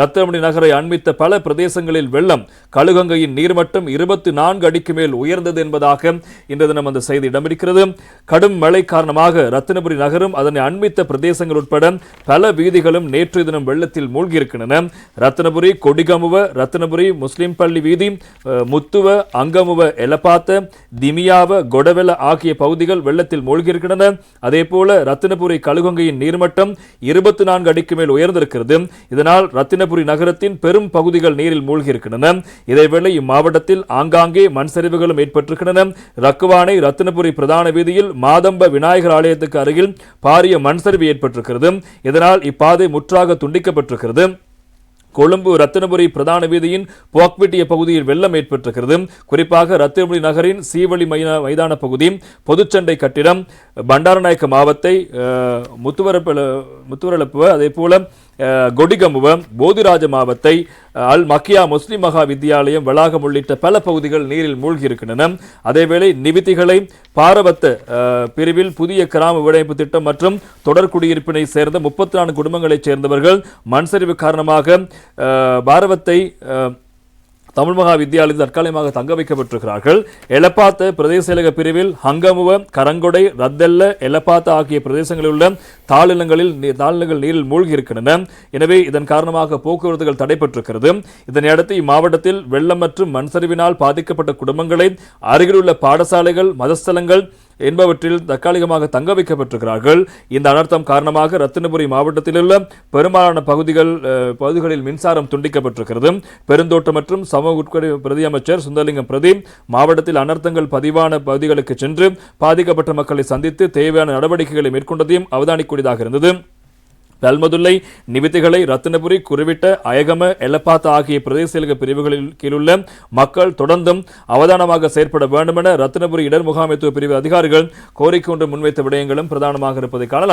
ரத்தமணி நகரை அண்மித்த பல பிரதேசங்களில் வெள்ளம் கழுகங்கையின் நீர்மட்டம் இருபத்தி நான்கு அடிக்கு மேல் உயர்ந்தது என்பதாக இன்று தினம் அந்த செய்தி இடம்பிருக்கிறது கடும் மழை காரணமாக ரத்தினபுரி நகரும் அதனை அண்மித்த பிரதேசங்கள் உட்பட பல வீதிகளும் நேற்று தினம் வெள்ளத்தில் மூழ்கியிருக்கின்றன. ரத்தினபுரி கொடிகமுவ ரத்தினபுரி முஸ்லிம் பள்ளி வீதி முத்துவ அங்கமுவ எலப்பாத்த திமியாவ கொடவெல ஆகிய பகுதிகள் வெள்ளத்தில் மூழ்கியிருக்கின்றன. அதே போல ரத்தினபுரி கழுகங்கையின் நீர்மட்டம் இருபத்தி நான்கு அடிக்கு மேல் உயர்ந்திருக்கிறது. இதனால் ரத்தின ரத்தினபுரி நகரத்தின் பெரும் பகுதிகள் நீரில் மூழ்கியிருக்கின்றன. இதேவேளை இம்மாவட்டத்தில் ஆங்காங்கே மண் சரிவுகளும் ஏற்பட்டிருக்கின்றன. ரக்குவானை ரத்தினபுரி பிரதான வீதியில் மாதம்ப விநாயகர் ஆலயத்துக்கு அருகில் பாரிய மண் சரிவு ஏற்பட்டிருக்கிறது. இதனால் இப்பாதை முற்றாக துண்டிக்கப்பட்டிருக்கிறது. கொழும்பு ரத்தினபுரி பிரதான வீதியின் போக்விட்டிய பகுதியில் வெள்ளம் ஏற்பட்டிருக்கிறது. குறிப்பாக ரத்தினபுரி நகரின் சீவழி மைதான மைதான பகுதி பொதுச்சண்டை கட்டிடம் பண்டாரநாயக்க மாவத்தை அஹ், முத்துவரப்ப முத்துவரலப்புவ அதே போல அஹ், கொடிகமுவ போதிராஜ மாவத்தை அல் மக்கியா முஸ்லிம் மகா வித்தியாலயம் வளாகம் உள்ளிட்ட பல பகுதிகள் நீரில் மூழ்கியிருக்கின்றன. அதேவேளை நிவித்திகளை பாரவத்த பிரிவில் புதிய கிராம விடைப்பு திட்டம் மற்றும் தொடர் குடியிருப்பினை சேர்ந்த முப்பத்தி நான்கு குடும்பங்களைச் சேர்ந்தவர்கள் மண் சரிவு காரணமாக பாரவத்தை தமிழ் மகா வித்தியாலயத்தில் தற்காலிகமாக தங்க வைக்கப்பட்டிருக்கிறார்கள். எலப்பாத்த பிரதேச செயலக பிரிவில் ஹங்கமுவ கரங்கொடை ரத்தெல்ல எலப்பாத்த ஆகிய பிரதேசங்களில் உள்ள தாழ்நிலங்களில் நீ- தாழ்நிலங்கள் நீரில் மூழ்கி இருக்கின்றன எனவே இதன் காரணமாக போக்குவரத்துகள் தடைபட்டிருக்கிறது. இதனையடுத்து இம்மாவட்டத்தில் வெள்ளம் மற்றும் மண் சரிவினால் பாதிக்கப்பட்ட குடும்பங்களை அருகிலுள்ள பாடசாலைகள் மதஸ்தலங்கள் என்பவற்றில் தற்காலிகமாக தங்க வைக்கப்பட்டிருக்கிறார்கள். இந்த அனர்த்தம் காரணமாக ரத்தினபுரி மாவட்டத்தில் உள்ள பெரும்பாலான பகுதிகள் பகுதிகளில் மின்சாரம் துண்டிக்கப்பட்டிருக்கிறது. பெருந்தோட்டம் மற்றும் சமூக உட்கொடி பிரதி அமைச்சர் சுந்தரலிங்கம் பிரதி மாவட்டத்தில் அனர்த்தங்கள் பதிவான பகுதிகளுக்கு சென்று பாதிக்கப்பட்ட மக்களை சந்தித்து தேவையான நடவடிக்கைகளை மேற்கொண்டதையும் அவதானிக்கூடியதாக இருந்தது. தல்மதுல்லை நிவித்திகளை ரத்தினபுரி குருவிட்ட அயகம எலப்பாத்த ஆகிய பிரதேச பிரிவுகளில் கீழுள்ள மக்கள் தொடர்ந்தும் அவதானமாக செயற்பட வேண்டுமென ரத்தினபுரி இடர் முகாமைத்துவ பிரிவு அதிகாரிகள் கோரிக்கை ஒன்று முன்வைத்த விடயங்களும் பிரதானமாக இருப்பதை காணலாம்.